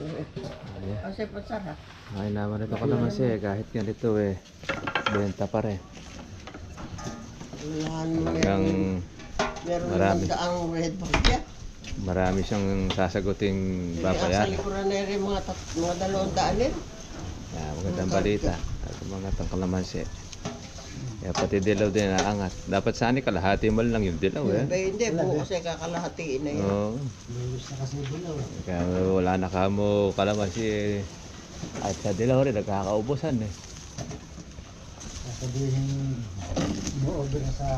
Ayan. Kasi po sarap. Ay naman ito kalamansi eh. Kahit ganito eh. Benta pa rin. Hanggang marami. red bag marami siyang sasaguting Sa babayan. likuran na rin mga, mga dalawang daan din. Yeah, magandang balita. At mga itong kalamansi. Kaya pati dilaw din naangat. Dapat sana kalahati mo lang yung dilaw eh. Ba, hindi po kasi kakalahatiin na yun. Oo. Kaya wala na ka mo kalamansi eh. At sa dilaw rin, nagkakaubusan eh. Sasabihin mo over na sa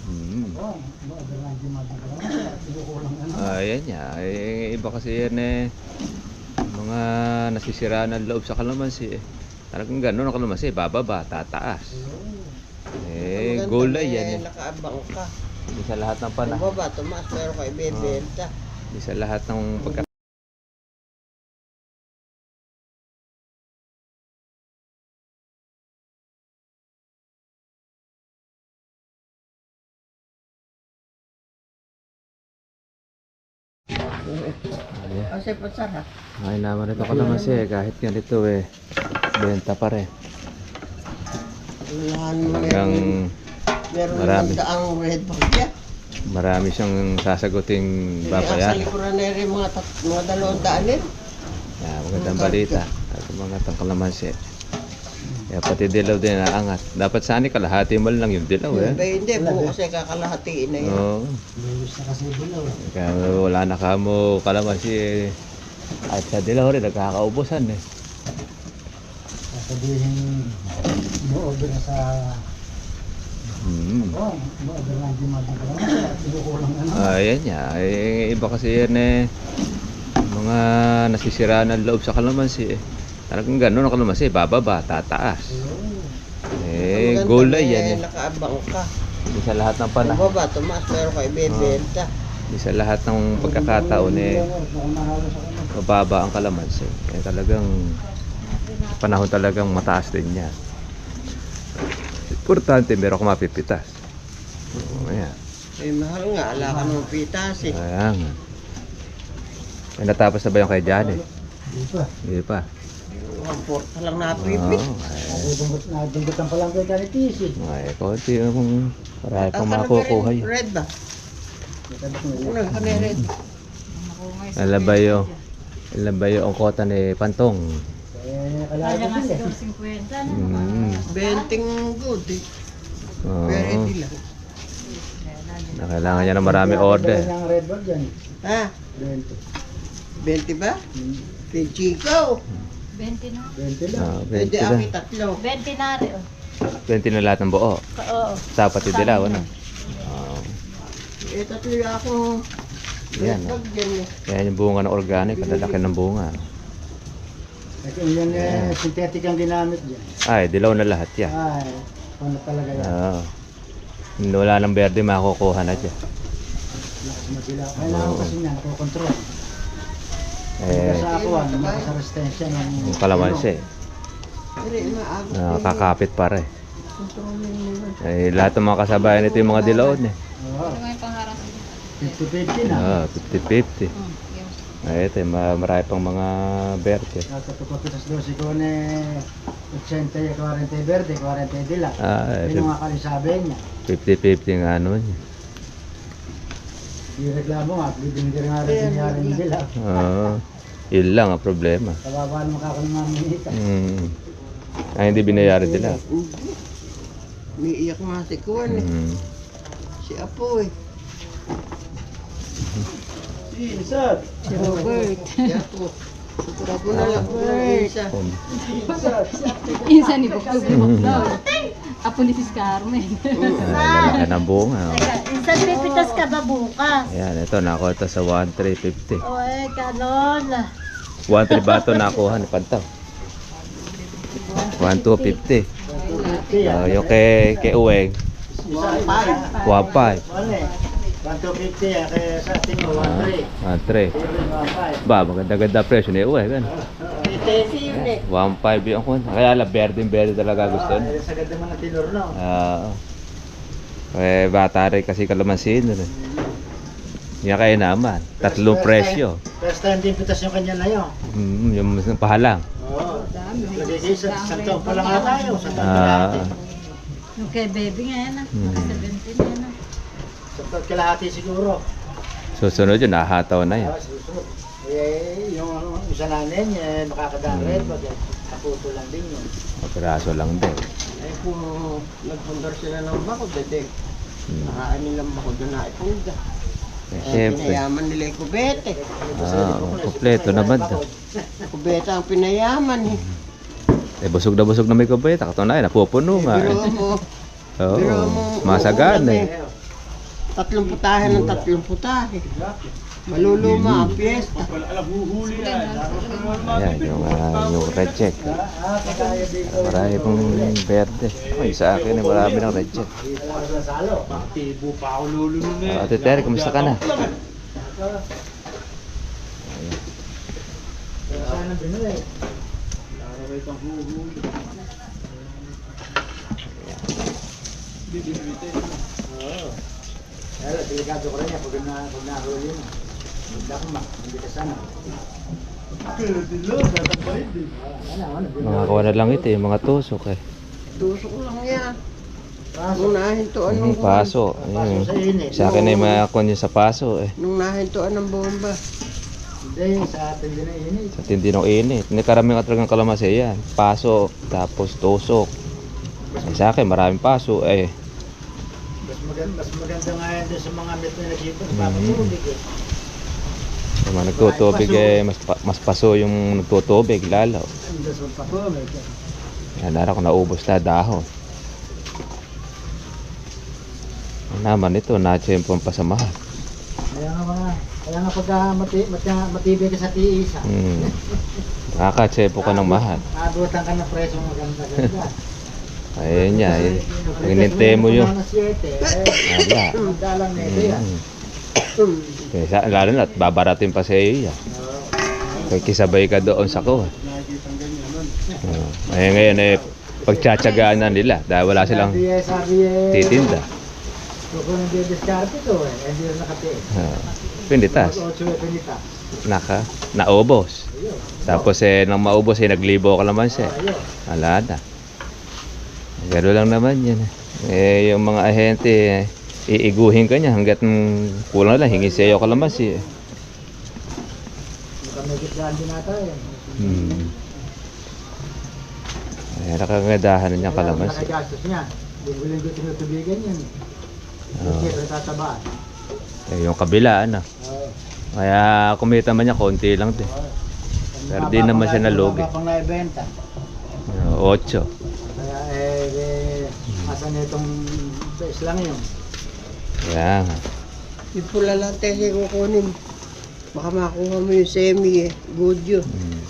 Hmm. oh, mo over na hindi magagawa. Binukulang ano. Ayan niya. Eh, iba kasi yan eh. Mga nasisira ng loob sa kalamansi eh. Talagang gano'n ang kalamansi. Bababa, tataas. Eh, maganda gulay yan eh. Nakaabang ka. Hindi sa lahat ng panahon. baba, tumaas, pero kayo ibebenta. Hindi sa lahat ng pagka... Kasi po sarap. Ay naman ito kalamansi eh. Kahit ganito eh. Benta pa rin. Wala Hanggang meron, marami. daang red bag yan. marami siyang sasaguting Sa babayan. likuran na rin mga, tat, mga dalawang daan din. Yeah, magandang balita. At mga itong Kaya pati dilaw din naangat. Dapat sana kalahati mo lang yung dilaw eh. Ba, hindi po kasi kakalahatiin na yun. Oo. Lewis na kasi bilaw. Kaya wala na ka mo kalamansi eh. At sa dilaw rin, nagkakaubusan eh. Sasabihin mo over na sa Hmm. oh, hindi ano. Ayan niya. Eh, iba kasi yan eh. Mga nasisira ng loob sa kalamansi eh. Talagang gano'n ang kalamansi. Bababa, tataas. Eh, Ang maganda gulay yan eh. Nakaabang ka. Hindi sa lahat ng panahon. baba, tumaas, pero kayo ibebenta. Hindi sa lahat ng pagkakataon eh. Mababa ang kalamansi. Kaya talagang panahon talagang mataas din yan. Importante meron kang mapipitas. Oo, Ayan. Eh, mahal nga. Ala ka ng pitas eh. Ayan. nga. Eh, natapos na ba yung kay Johnny? Di pa. Hindi pa. Ang porta lang Oo. napipit. ay, Nadunggot na dunggotan pa lang kay ay, konti yung marami pang makukuha yun. Red ba? Una ka na red. Alam ba yung, alam ba yung kota ni Pantong? Eh, kailangan ko sila. Mm. Benting good eh. Oo. Very lang. Na kailangan niya ng marami order. Ng red bag yan. Ha? 20. 20 ba? Kay Chico. 20 na. 20 lang. Ah, Pwede 20 ako na. tatlo. 20 na rin. oh. 20 na lahat ng buo. Oo. Dapat yung dilaw, ano? Oo. Eh, tatlo yung ako. Yan, Red ah. bag yan eh. Kaya yung bunga ng organic, ang lalaki ng bunga. Kasi yan eh, synthetic ang ginamit dyan. Ay, dilaw na lahat yan. Ay, paano talaga yan? Oo. Wala ng berde, makukuha na dyan. Lakas madilaw. Kailangan kasi niya, nakokontrol. Eh, Kasi ako, ano, sa resistensya ng... yung kalamansi, Pero maagot uh, kakapit pa rin. Eh, lahat ng mga kasabayan nito yung mga dilaw eh. Oo, Ano nga yung pangarap mo? 50-50 na. Ah, 50-50. Hmm. yung- Ay, ito, ma- marami pang mga berde. Natutuko sa ko ni 80 y 40 verde, 40 dila. Ah, eh, Yun ang akali sabi niya. 50-50 nga ano niya. Yung reklamo nga, bibigyan nga rin niya rin yung dila. Oo. yun lang ang problema. Kawawa naman kako ng mga minita. Mm. Ay, hindi binayaran nila. Umiiyak nga si Kuwan eh. Mm. Si Apo eh. Sir! Si Robert. Si Apo. Sigurado na lang. Insa ni Buklog. Apo ni Sis Carmen. Lalaki ng bunga. Insan pipitas ka ba bukas? Ayan, ito. Nakuha ito sa 1,350. O eh, kanon. 1,3 ba nakuha ni Pantaw? 1,250. Uh, kay, kay Uweg. 1,5. 1,250 eh, ah, kaya sa atin mo, 1,3. Ah, 1,3. Ba, maganda-ganda presyo na iuwi. Ganun. Tesi yun eh. 1,500 yung kun. Kaya la berde berde talaga ah, gusto. Ah, sa ganda mga tinor no. Ah, oo. Eh, bata rin kasi kalamansin. Mm Yan kaya naman. Tatlong presyo. First time din pitas yung kanya na yun. Mm, yung pahalang. Oo. Lagi sa santo pa lang tayo. Sa tanto Ah. Yung kay baby nga yan ah. Mm. 17 na. Kalahati siguro. susunod yun, nahataw na yan. Ah, susunod. Eh, yung ano, isa namin, eh, makakadaret. Hmm. Pag kaputo lang din yun. Piraso lang din. Eh kung nagpundar sila ng bako, dede. Mm. Nakain nilang bako doon na ipunda. Eh, Eh, Siyempre. pinayaman nila yung kubete. Ah, kompleto naman to. Kubete ang pinayaman eh. Eh, busog na busog na may kubeta. Katunayan, napupuno nga. Biro Eh. mo, Oo, biro mo. masagana eh. Tatlong putahe ng tatlong putahe. Maluluma ang piyesta. Ayan, yung, ah, yung red check. Marami pong verde. Ay, sa akin eh, marami ng red check. Ah, Ate Terry, kumusta ka na? Oo. Pero delikado ko rin yan pag, na, pag nahuli mo. Magdakma, hindi ka sana. Ano, ano, Mga kuha na lang ito, yung mga tusok eh. Tusok lang yan. Nung nahintuan ng Yung paso. Paso Ayun. sa init. Sa akin ay mga kuha niya sa paso eh. Nung nahintuan ng bomba. Hindi, sa atin din ay init. Sa tindi ng init. Hindi karamihan ka talagang kalamansi yan. Paso, tapos tusok. Eh, sa akin, maraming paso eh. Maganda, mas maganda nga yan din sa mga met na nag-ipon. Mhm. Papatubig eh. Yung mga nagtutubig eh, mas, pa- mas paso yung nagtutubig lalo. Ang das magpatubig. Yan, nara ko naubos na dahon. Ano naman ito, na-champion pa sa mahal. Kaya nga mga, kaya nga pagka mati, mati, matibay ka sa tiisa. Hmm. Nakaka-chepo ka ng mahal. Abutan ka ng preso maganda-ganda. Ayun niya. Pag inintay mo yung... Mga 7, eh, Wala. Mm. Kaya sa, lalo na, babaratin pa sa iyo yan. Kaya kisabay ka doon sa kuha. Uh, eh ngayon eh, pagtsatsagaan na nila dahil wala silang titinda. Kung hindi discard ito eh, hindi na nakatiis. Pinita. naka, naubos. Tapos eh, nang maubos eh, naglibo ka naman siya. Ayun. Gano'n lang naman yan. eh. Eh, yung mga ahente, eh, iiguhin ka niya hanggat mm, kulang lang, hingi sa iyo kalamansi. Eh. Baka may gitgaan din nata eh. Hmm. Ay, nakagadahan na niya Kaya kalamansi. Nakagastos niya. Bibili ko tinutubigan yun. Oo. Siyempre tatabaan. Eh, yung kabila, ano. Oo. Kaya kumita man niya, konti lang din. Pero di naman siya nalugi. Naibenta. Ocho. Kaya eh, eh asan itong base lang yun. Nga. Yung pula lang tayo kukunin. Baka makuha mo yung semi eh. Good yun. Hmm.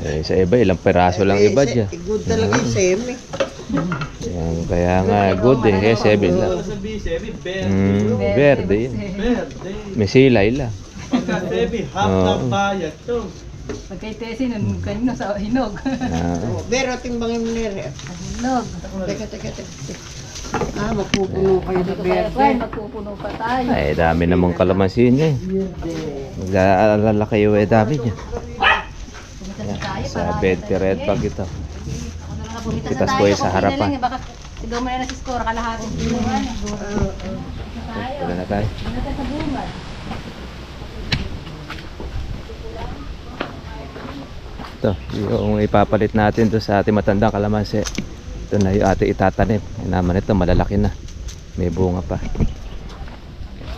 Eh, sa iba, ilang peraso lang Eh, iba dyan. Good talaga yung semi. Yan, kaya nga, good eh. Kaya seven lang. Mm, verde yun. May silay lang. Oo. Pag kay Tessie, nun kanino sa hinog. Ah, Pero timbangin mo nere. hinog. Teka, teka, teka. Ah, magpupuno kayo kaya berde. kwan, magpupuno pa tayo. ay, dami namang kalamansi niya. eh. Mag-aalala kayo eh, dami niya. Na Sa para- bed, red bag ito. Na na tayo. ko eh, sa harapan. Baka siguro mo na na si score, kiluan. eh. Tayo. Wala na tayo. Ano tayo sa bungad? Ito, yung ipapalit natin doon sa ating matandang kalamansi. Ito na yung ating itatanim. Yung naman ito, malalaki na. May bunga pa.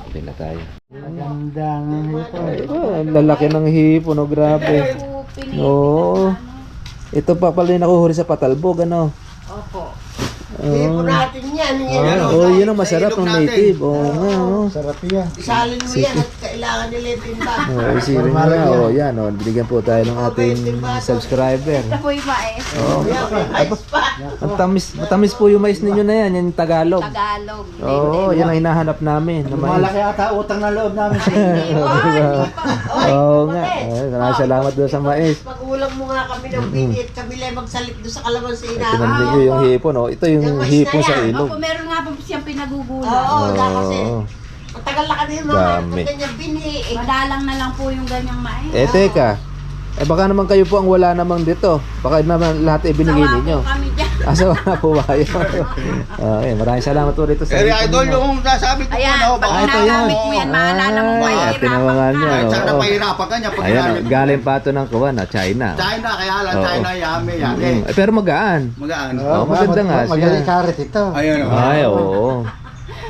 Hindi na tayo. Maganda ng ito. Oh, lalaki ng hipo, no? Grabe. Oo. Ito pa pala yung nakuhuli sa patalbog, ano? Opo. Po natin yan. Yan Ah, oh, sa- yun ang sa masarap ng native. Oo nga, oh. Sarap yan. Isalin mo yan at kailangan nila yung tinda. Oh, isipin mo na, oh, yan, oh. Binigyan po tayo ng ating subscriber. Ito po yung mais. Oh. Yan, may pa. Ang tamis, matamis po yung mais ninyo na yan, yan yung Tagalog. Tagalog. Oo, oh, yan ang hinahanap namin. Na mais. Malaki ata utang na loob namin sa inyo. Oh, hindi pa. Oh, Oo nga. Ay, maraming salamat doon sa mais. Pag-ulam mo nga kami ng binit, kami lang magsalit doon sa kalamansi na. Tinandig ko yung hipon, oh. Ito yung hipon sa ilog. Opo, meron nga po siyang pinagugulan. Oo, kasi. Matagal na kami yung mga Dami. ito ganyan binhi. Eh, Madalang na lang po yung ganyang mais. Eh, teka. Eh, baka naman kayo po ang wala namang dito. Baka naman lahat ay binigay Sawa ninyo. kami dyan. Asa na po ba kayo? Okay, maraming salamat po rito sa Eh, idol, yung sasabi ko Ayan, ano, pag baka Ah, ito yun. ginagamit mo yan, maalala mo Ay, mahirapan tinawangan ka. niya. Kahit saan na oo. pahirapan ka niya pag Ayan, ginamit mo. galing pa ito ng kuwan, ah, China. China, kaya lang Oo. China, yame, yame. Mm, eh, pero magaan. Magaan. Oo, maganda nga siya. Magaling karet ito. Ayun, oh. Ay, oo.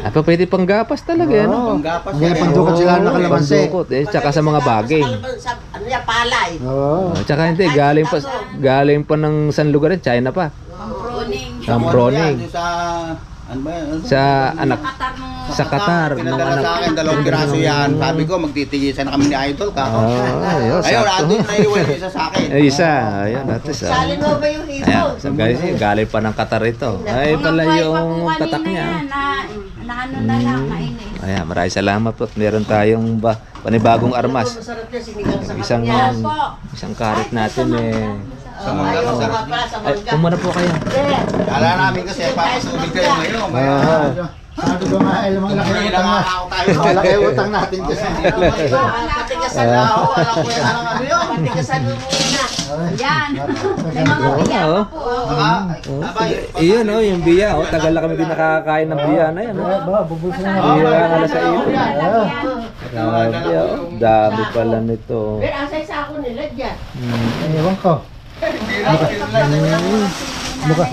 Ay, pa pwede pang gapas talaga, ano? Oo. Panggapas Ngayon, yan. pandukot sila ng kalamansi. pandukot, eh, tsaka sa mga bagay. Sa, ano yan, palay. Oo. Oh, tsaka hindi, galing pa, galing pa ng San lugar, eh, China pa. Pang-pruning. Sa Ang proning. yan, Sa, ano ba yan? Ano ba? Sa anak, sa Qatar. nung Pinadala anak- sa akin, dalawang piraso yan. Sabi ko, magtitigisan na kami ni Idol ka. Oo, ayun, Ayun, sakto. andun na iwan yung isa sa akin. Ay, isa. Ayun, natin sa. Salin mo ba yung Ayan, hipon? so guys, eh, galing pa ng Qatar ito. Ay, pala yung tatak niya. Na, na ano na lang, mainis. Ayan, maraming salamat po. Meron tayong ba, panibagong armas. Masarap yan, sinigang sa Isang, isang karit natin eh. Sa mangga, masarap. Ay, kumana po kayo. Eh, Kala namin kasi, papasubig kayo ngayon. Ah. Sabi ko nga, ay, lamang laki utang na. Malaki utang natin kasi. Patigasan na ako. Alam ko yan. Ano yun? Patigasan mo muna. Yan. May mga biya po. oh. Baka, Oh, iyon yung biya. Oh, tagal na kami din nakakain ng biya na yan. Oh. Ba, bubulso na. Biya nga na sa iyo. Ah. Grabe, oh. Dami pala nito. Pero asay sa ako nila dyan. Hmm. Ewan ko. Mukha.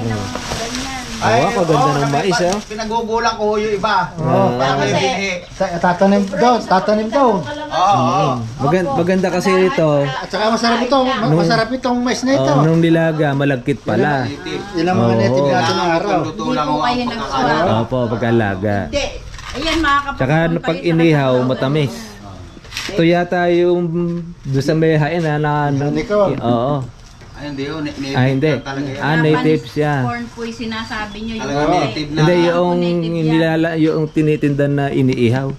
Ay, Oo, kaganda ng mais, oh. Pinagugulang ko yung iba. Oo. Para may binhi. Tatanim daw, tatanim daw. Oo. Maganda, maganda kasi ito. At saka masarap ito, ma- masarap itong mais na ito. Oh, nung nilaga, malagkit pala. Ilang mga native natin ng araw. Hindi po kayo nagsuwak. Opo, pagkalaga. Hindi. Ayan, makakapag Tsaka pag inihaw, matamis. Ito yata yung doon sa may hain na na na-. Oo. Ay, hindi yun. native Ah, hindi. Talaga yan. Ah, native siya. Corn po yung sinasabi nyo. Yung Talaga kulay. native na. Hindi yung yan. nilala yung tinitindan na iniihaw.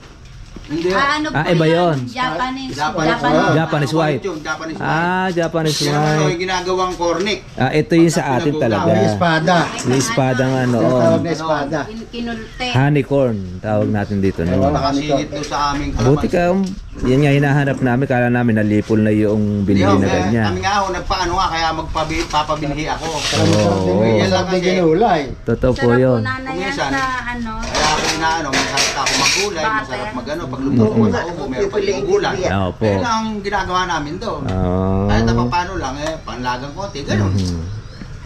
Hindi yun. Ah, ano Ah, iba yan? yun. Japanese. Japanese, Japanese. Japanese white. yun, Japanese white. Ah, Japanese Yan ang ano, white. yung ginagawang cornic. Ah, ito yung sa atin talaga. May espada. Yung espada nga Yung tawag noon. na espada. Kin- Kinulte. Honeycorn, tawag natin dito noon. Nakasingit doon sa aming Buti ka, um, yan nga hinahanap namin, kala namin nalipol na yung binili na ganyan. Kami nga ho, nagpaano nga, kaya magpabi, papabinhi ako. Oo. Yan lang kasi. ginulay. Totoo po Sarap po yun. nanay yan sa ano. Kaya ako inaano, masarap ako magulay, Butter. masarap magano, pag lumuto ko sa ubo, meron pa yung gulay. Ah, Opo. Yan ang ginagawa namin doon. Oo. Kahit na paano lang, eh, panlagang konti, ganun. Mhm.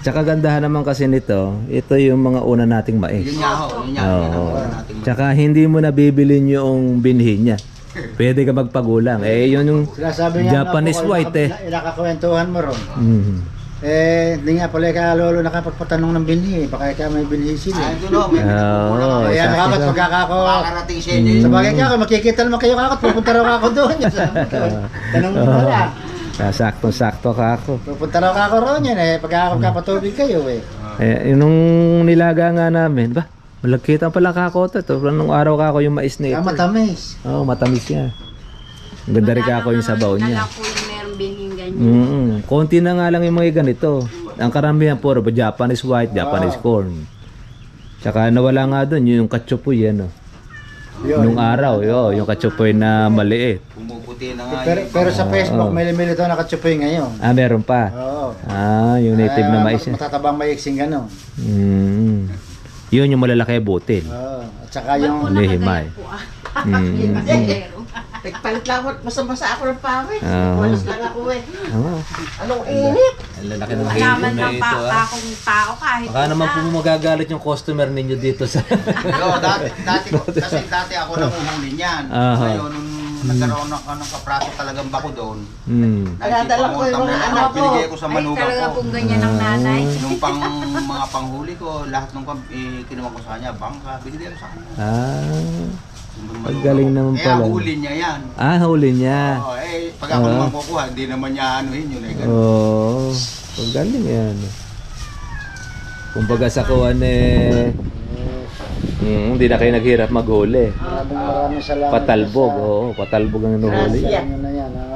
Tsaka gandahan naman kasi nito, ito yung mga una nating mais. Yun nga ho, yun nga, yun ang Oo. nating Tsaka hindi mo na bibilin yung binhi niya. Pwede ka magpagulang. Eh, yun yung... Sinasabi nga Japanese na po, white, eh. Inakakwentuhan mo ron. Mhm. Eh, hindi nga pala ka lolo nakapagpatanong ng binhi. Baka ka may binhi Ay, sila. doon ho, may Oo, pinagkukulang ako. Kaya sakto nakakat sa- magkakako. Makakarating sa inyo. Sa bagay ka, makikita naman kayo kakot. Pupunta raw ako doon. Tanong mo pala. Ah, Saktong-sakto ka ako. Pupunta raw ako roon yan eh. Pagka kapatubig kayo eh. Eh, yun nung nilaga nga namin, ba? Malagkitan pala kako to. Ito, nung araw kako yung mais na ito. Ah, matamis. Oo, oh, matamis niya. Ang Ganda rin kako yung sabaw niya. po yung meron binhing ganyan. Mm Konti na nga lang yung mga ganito. Ang karamihan puro ba Japanese white, Japanese corn. Tsaka nawala nga doon yung katsupoy yan. Oh. Nung araw, yo, yung katsupoy na maliit. Pumuputi na nga. Pero, pero sa Facebook, may limili daw nakatsupoy ngayon. Ah, meron pa. Oo. Ah, yung native na Ah, mais. mat- yan. Matatabang maiksing gano'n. Mm. Yun yung malalaki butil. Oo. At saka yung... Lihimay. Mm. Nagpalit lang ako at masama-masa ako ng pawis. Ah. Walas lang ako eh. Oh, Anong init? ang lalaki ng Malaman ng pa, pa akong tao kahit Baka naman po magagalit yung customer ninyo dito sa... Yo, dati, dati, ko- kasi dati ako nanguhuli niyan. Aha. Ngayon, nung nagkaroon ng, ng kapraso talagang bako doon, mm. Nadadala ko yung mga anak ko. Binigay ko sa Ay, manugang talaga ko. pong ganyan ang nanay. Nung pang mga panghuli ko, lahat ng kam- eh, kinuha ko sa kanya, bangka, binigay ko sa kanya. Ah, Ang galing ko. naman Kaya pala. huli niya yan. ah huli niya. Oo, eh, pag ako Ah. naman kukuha, hindi naman niya anuhin yun. Eh, ganun. Oo. Oh, ang galing yan. Kumbaga sa kuwan eh, Mm, hindi na kayo naghirap maghuli. Maraming maraming salamat. Patalbog, sa- oo, patalbog ang inuhuli. Gracias. Ano na yan, oo.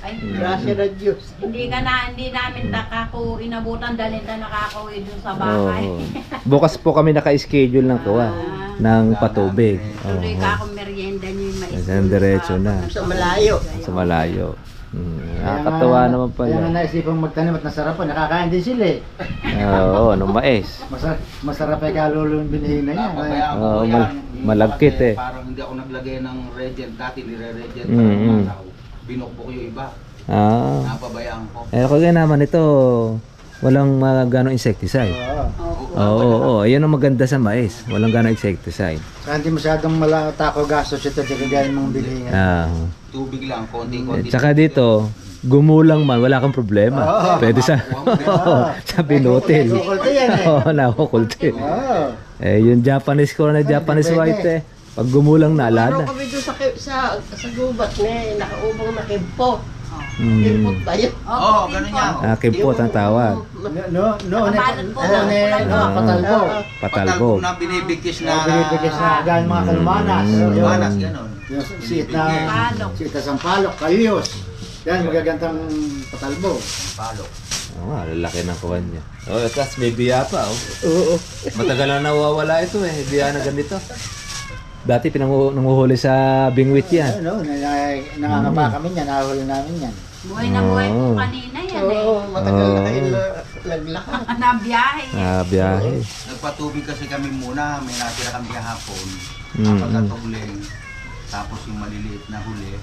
Ay, Grasya ng Diyos. hindi ka na, hindi namin nakako inabutan dahil na nakakauwi dun sa bahay. Oo. Bukas po kami naka-schedule ng kuha ng patubig. Tuloy Oo. ka akong merienda niyo yung mais. Ayan, diretso na. Sa malayo. Sa malayo. Mm, Kaya nakakatawa nga- naman Kaya nga pala. naisipang magtanim at nasarapan. Nakakain din sila eh. Oo, no mais. Masarap, masarap ay kalulong binhi na yan. Ay, Pabayaan ko Oo, po mal- yan. malagkit eh. Parang hindi ako naglagay ng regent. Dati nire-regent Mm, mm. masaw. Binukbo ko yung iba. Ah. Napabayaan ko. Eh, kaya naman ito, walang mga ganong insecticide. oo. Oo, oo, oo. Yan ang maganda sa mais. Walang ganong insecticide. Saka hindi masyadong malako gastos ito. Di kagaya ng mga. Ah. Tubig lang, Eh, konti-konti. tsaka dito, gumulang man, wala kang problema. Pwede sa, sa binutil. Kukulti yan eh. Oo, nakukulti. Oo. Eh, yung Japanese corn na Japanese white eh. Pag gumulang na. Meron kami doon sa, ki- sa, sa gubat na nakaubang na kimpo. Mm. Kimpot yun? Oo, ganun yan. Ah, kimpot ang tawag. No, no, no, no, kulay no, Ah. patalbo. Patalbog. na binibigkis na. Binibigis na gaya mga kalumanas. Mm. Yun. Manas, gano'n. Yung siit na, Palok. siit na sampalok, kayos. Yan, magagandang patalbo. Palok. Oo nga, lalaki ng kuwan niya. Oh, tapos may biya pa, oh. Oo. Matagal na nawawala ito eh, biya na ganito. Dati pinangu nanguhuli sa bingwit yan. Ano, na, nangangapa kami yan, nahuli namin yan. Buhay na buhay po Oo. kanina yan eh. Oo, matagal na kayo na- naglakad. Nabiyahe. Ah, biyahe. Nagpatubig kasi kami muna. May natira kami hapon. Mm, Pagkatugling. Tapos yung maliliit na huli.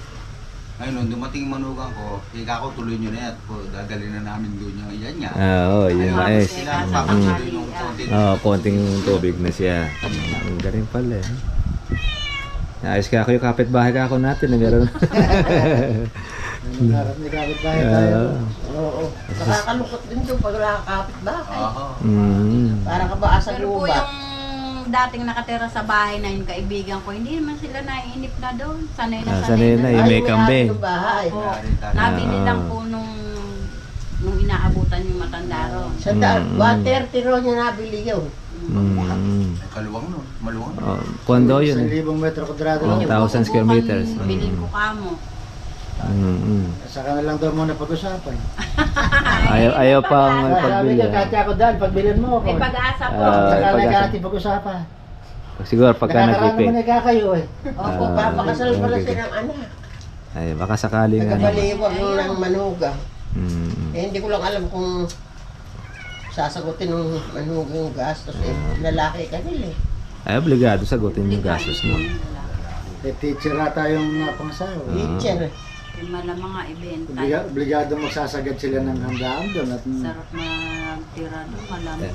Ngayon, nung dumating yung manugang ko, ika ko tuloy nyo na yan. Po, Dadalhin na namin doon yung yan niya. Ah, oo, yung mais. Sila papatuloy yung konti. Oo, konting tubig na siya. Ang galing pala eh. Ayos ka ako yung kapitbahay ka ako natin na meron. Harap ni kapit bahay tayo. Oo. Nakakalungkot din doon pag nakakapit bahay. Oo. Mm. Para ka ba sa Pero po gubat? yung dating nakatira sa bahay na yung kaibigan ko, hindi naman sila naiinip na doon. Sanay na Ah, sanay, sanay na, na. yung may Ay, kambing. ng bahay. Oo. Nari- Nabili Ah. lang po nung nung inaabutan yung matanda ron. Sa daan, Mm. 130 ro niya nabili yun. Mm. Kaluwang nun. Maluwang nun. Oh, kondo yun Isang eh. libong metro kwadrado lang. thousand square meters. Mm. ko kamo. Mm. Saka na lang daw muna pag-usapan. Ayaw, ayaw pang Sabi pagbili. ka, kahit ako dahil, pagbilin mo ako. May pag-asa po. Ah, Saka na pag-asa. pag-usapan. Siguro pagka Nakakaraan naman nagkakayo eh. Opo, Ah, papakasal pala okay. silang anak. Ay, baka sakali nga naman. Nagkabaliwag ng manuga. Mm. Eh, hindi ko lang alam kung sasagutin ng manuga yung gastos. Eh, lalaki ka nila eh. Ay, obligado sagutin yung gastos mo. Eh, teacher ata yung uh, pangasawa. Teacher. Yung malamang nga ibenta. Obliga, obligado magsasagad sila ng handaan doon at mm, Sarap na tira doon, malamang.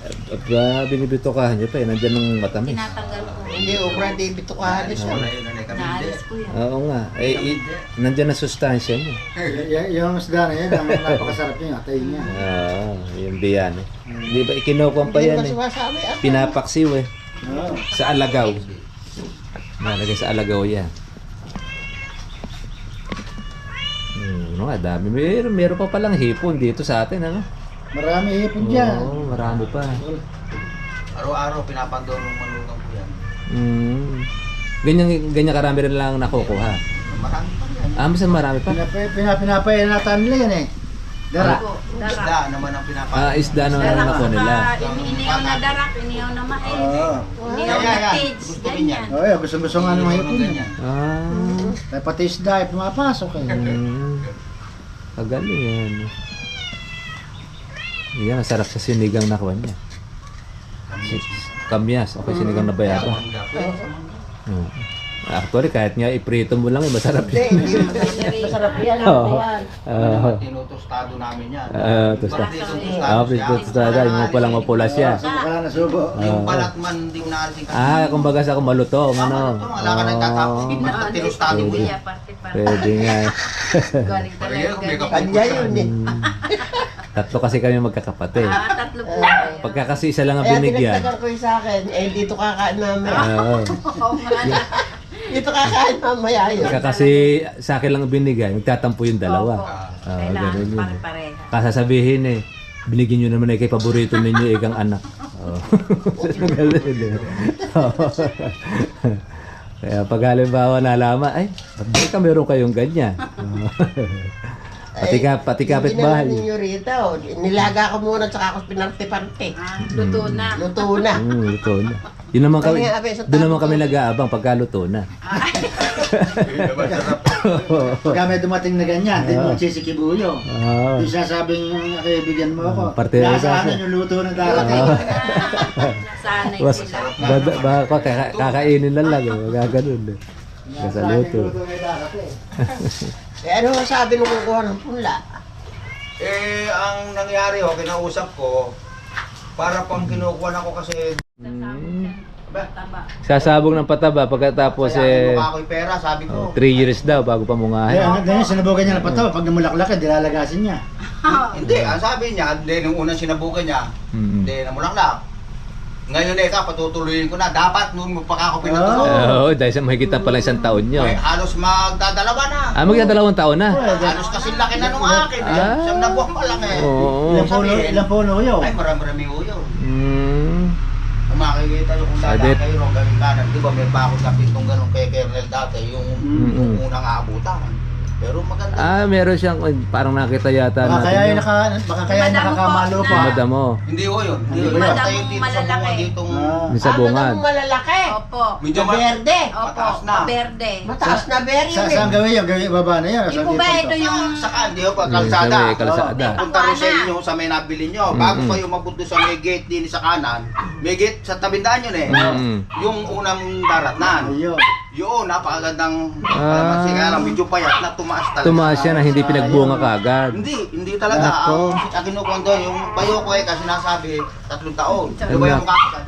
At uh, binibitokahan niyo pa eh, nandyan ng matamis. Tinatanggal ko. Hindi, obra di bitukahan siya. Wala yun, nanay kami hindi. Naalis ko yun. Oo nga. Eh, i- nandyan na sustansya niya. y- y- yung isda na yan, ang napakasarap niya, atay niya. Oo, yung biyan eh. Di ba, ikinukuha pa yan eh. Ah, Pinapaksiw eh. Sa alagaw. Nalagay sa alagaw yan. Hmm, ano nga, dami. Meron, meron pa palang hipon dito sa atin, ano? Marami hipon dyan. Oo, marami pa. Araw-araw pinapandon ng manugang ko yan. Hmm. Ganyan, ganyan karami rin lang nakukuha. Marami pa yan. Ah, minsan marami pa. Pinapay, pinapinapay natin nila yan eh. Dara. Darak. Isda naman ang pinapandon. Ah, isda naman ang nakuha nila. saka inihaw na darak, inihaw na mais. Oo. Inihaw Yan, na ko ganyan. Oh, yeah, gusto gusto nga ng mga hipon. Ah. Eh, pati isda ay pumapasok eh. Hmm. Kagaling yan. Yan, masarap sa sinigang na kuha niya. Kamyas. Okay, sinigang na bayaba. Hmm. Actually, kahit nga iprito mo lang, eh, masarap Hindi, yun. hindi. Masarap yan. Oo. yan. Ah, Tinutostado namin yan. Ah, tosta. Ah, prito tostada, yung mo palang mapula siya. Sa mukha na subo. Yung balat man, hindi ko naasin kasi. Ah, kumbaga sa kumalutong, ano? Wala ka nagtatapos. Oh, Basta tinustado mo Hindi, yan. parte-parte. pwede nga. Kanya yun eh. Tatlo kasi kami magkakapatid. Ah, tatlo po. Pagka kasi isa lang ang Kaya binigyan. tinagtagan ko yung sa akin, eh dito kakain mamaya. Oo. Oo nga. Dito kakain mamaya yun. Kasi sa akin lang binigay, magtatampo yung dalawa. Ah, Kailangan ganun yun. pare-pareha. Kasasabihin eh, binigyan nyo naman eh kay paborito ninyo ikang anak. Oh. Galing, eh. Kaya pag halimbawa nalaman, ay, ba't ka meron kayong ganyan? pati ka, pati kapit Hindi bahay. naman rito. Nilaga ko muna tsaka ako pinarte-parte. Ah, luto na. Luto na. Hmm, luto na. Yun naman kami, Kami nga, abe, sa doon naman kami nag-aabang pagka luto na. Pagka may dumating na ganyan, di mo sisikibuyo. Ah. Di sasabing kaibigan mo ako. Parte na Nasa kasi. amin yung luto ng darating. Nasanay Mas, sila. kaka, kakainin lang lang, eh. magaganon eh. Sa luto. Luto ng darating. Eh ano ang sabi nung kukuha ng punla? Eh, ang nangyari ho, kinausap ko, para pang kinukuha na ko kasi Taba. Sasabog ng pataba pagkatapos Kaya eh mukha ko'y pera, sabi ko. 3 years daw bago pa Ay, mungahin. ang ganyan, sinabugan niya ng patawa. Pag namulaklak, dilalagasin niya. Hindi, ang sabi niya, hindi, nung unang sinabukan niya, hindi, namulaklak. Ngayon eh, ka, patutuloyin ko na. Dapat nung magpaka ko pinatuto. Oh. Oo, dahil sa mahigit na pala isang taon nyo. Ay, halos magdadalawa na. Ah, magdadalawang taon na. Halos kasi laki na nung akin. Ah. Siyam na buwan pa lang eh. Oo. Ilang puno, Sabihin, ilang puno yun. Ay, marami-rami uyo. Mm. Kung makikita nyo kung dadaan kayo ron, gawing kanan. Di ba may bakod na pintong ganun kay Kernel dati, yung, Mm-mm. yung unang aabutan. Pero maganda. Ah, meron siyang parang nakita yata Baka kaya natin. yung naka, baka kaya yung Madamo nakakamalo po pa. na- Madamo. Hindi ho yun. Hindi Hindi ho ba yun. yun? Basta yung dito sa Malalaki. bunga ditong... Ah. Yung sa bungad. Ah, malalaki. Opo. Medyo ma- Verde. Opo. Mataas na. Berde. Mataas na berry Sa, yun saan eh. gawin yun? Gawin ibaba na yan. Yung Saan po ba ipunta? ito yung... Saka, hindi ho pa, Yung kalsada. sa may kalsada. Oh, Punta rin sa inyo sa may nabili nyo. Bago Mm-mm. kayo mapunta sa may gate din sa kanan, may gate sa tabindaan yun eh. Mm-mm. Yung unang daratnan. Ayun. Yun, napakagandang Ah. kalamansi. Kaya lang, medyo payat na tumaas talaga. Tumaas siya na hindi pinagbunga kaagad. Hindi, hindi talaga. Nako. Ang, ang kinukuhan doon, yung bayo ko eh, kasi nasabi, tatlong taon. Di ba yung Nako. kakasal?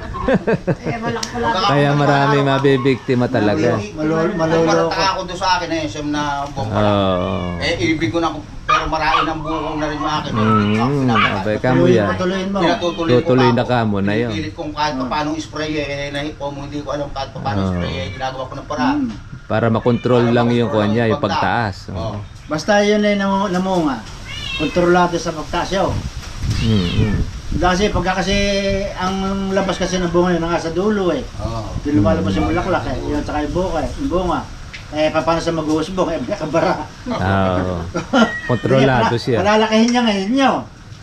Eh, malaki pala. Kaya marami mabibiktima talaga. Malolo- Malolo malolo ko. ako doon sa akin eh, siyam na buwan pa lang. Oo. Eh, ibig ko na, pero marami ng buong na rin yung akin. eh. Mm, abay ka mo yan. mo, tuloyin mo. Pinatutuloy Tutuloy na ka mo na yun. Pinipilit kong kahit pa paano spray eh, nahipo mo, hindi ko alam kahit pa paano Oo. spray eh, ginagawa ko ng paraan. Para makontrol Para lang yung kanya, yung pagtaas. Oo. Basta yun ay namu- namunga. Kontrolado sa pagtasyaw. Mm, mm. Kasi pagka kasi ang labas kasi ng bunga yun nasa dulo eh. Oo. Di lumalabas yung bulaklak eh. Yun tsaka yung buka eh. Yung bunga. Eh, paano sa mag-uusbong? Eh, nakabara. Oo. Kontrolado siya. Palalakihin niya ngayon nyo.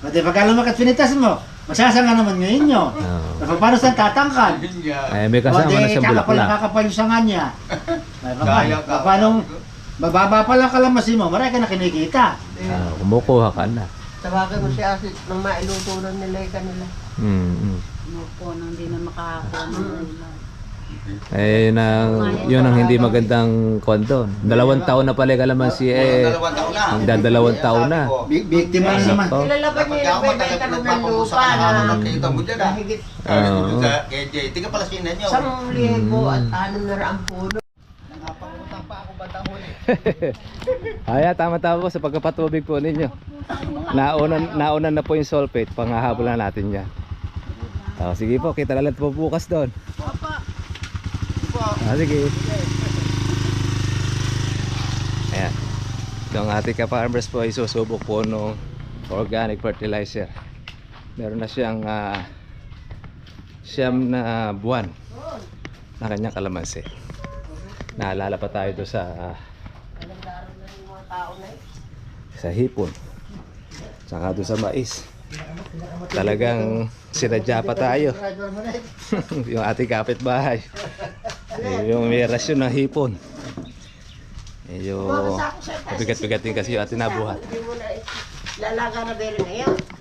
Pati pagka lumakat pinitas mo, magsasanga naman ngayon nyo. Oo. Paano sa nga. Eh, may kasama na siyang kakapal, bulaklak. kakapal yung sanga niya. Ay, Kaya paano? ka. Paano? Bababa pa lang kalamansi mo, marami ka na kinikita. Ah, kumukuha ka na. Tawagan mo si Asit nang mailuto na nila yung kanila. Mm, mm. Opo, nang di na makakakuha ng ulam. Eh, ang, yun ang hindi magandang kondo. Dalawang taon na pala kalamansi eh. Dalawang taon na. Magdadalawang taon na. Bi- Biktima na naman. Dapat niyo ka yung matagal bebenta ng nagpapamusa lupa na na ng kita mo dyan ah. higit Oo. sa kay Jay, tiga pala sinan isang libo at anong na raang puno. Napangutang pa ako batahon eh. Kaya tama-tama po sa pagkapatubig po ninyo. Naunan, naunan na po yung sulfate, panghahabol na natin yan. Oh, sige po, kita na lang po bukas doon. Ah, sige. Ayan. Itong ating ka-farmers po ay susubok po ng organic fertilizer. Meron na siyang ah, siyam na buwan na kanyang kalamansi. Naalala pa tayo doon sa ah, sa hipon saka doon sa mais talagang sinadya pa tayo yung ating kapitbahay eh, yung may rasyon ng hipon medyo mabigat-bigat din kasi yung ating nabuhat na lalaga na beri ngayon.